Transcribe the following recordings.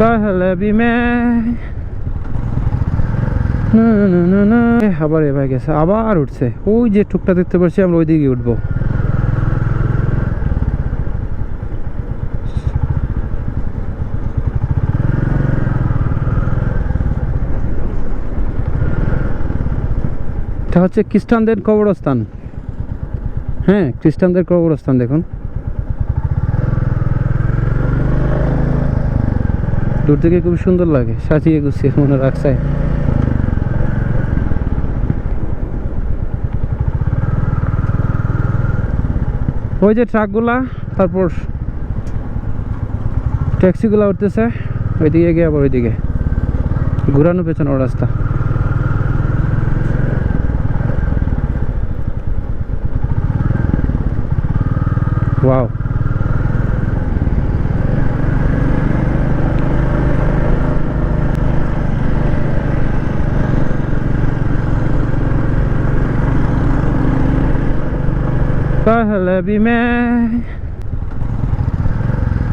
কাহলাবি মে। আবার এবার গেছে, আবার উঠছে। ওই যে টুকটা দেখতে পাচ্ছি, আমরা ওই দিকে উঠবো। এটা হচ্ছে খ্রিস্টানদের কবরস্থান। হ্যাঁ খ্রিস্টানদের কবরস্থান, দেখুন। দূর থেকে খুব সুন্দর লাগে, সাজিয়ে গুছিয়ে মনে রাখছে। ওই যে ট্রাকগুলা, তারপর ট্যাক্সিগুলা উঠতেছে, ওইদিকে গিয়ে আবার ওইদিকে। ঘুরানো পেছনের রাস্তা। Pahalabi Man.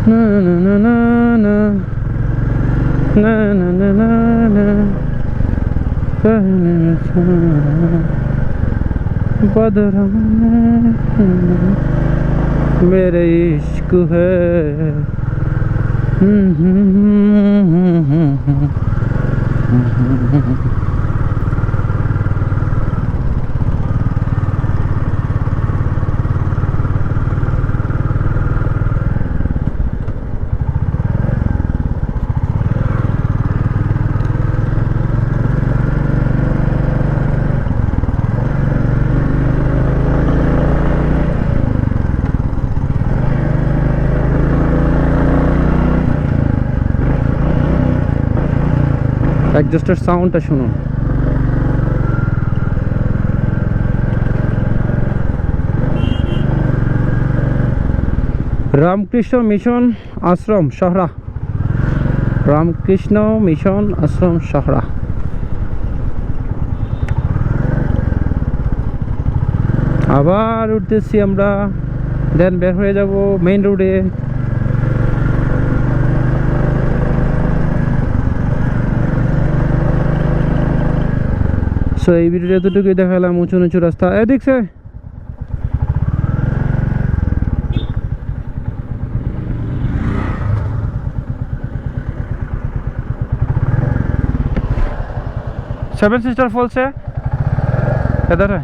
Na na na na na. Na na na na na. बदरम मेरे इश्क है অ্যাডজাস্টার সাউন্ডটা শুনুন। রামকৃষ্ণ মিশন আশ্রম, শহরা। রামকৃষ্ণ মিশন আশ্রম, শহরা। আবার উঠতেছি আমরা। দেন বের হয়ে যাব মেইন রোডে সো এই ভিডিওটা এতটুকুই দেখালাম উঁচু নিচু রাস্তা। এদিক সে। Seven sister ফলসে এদারে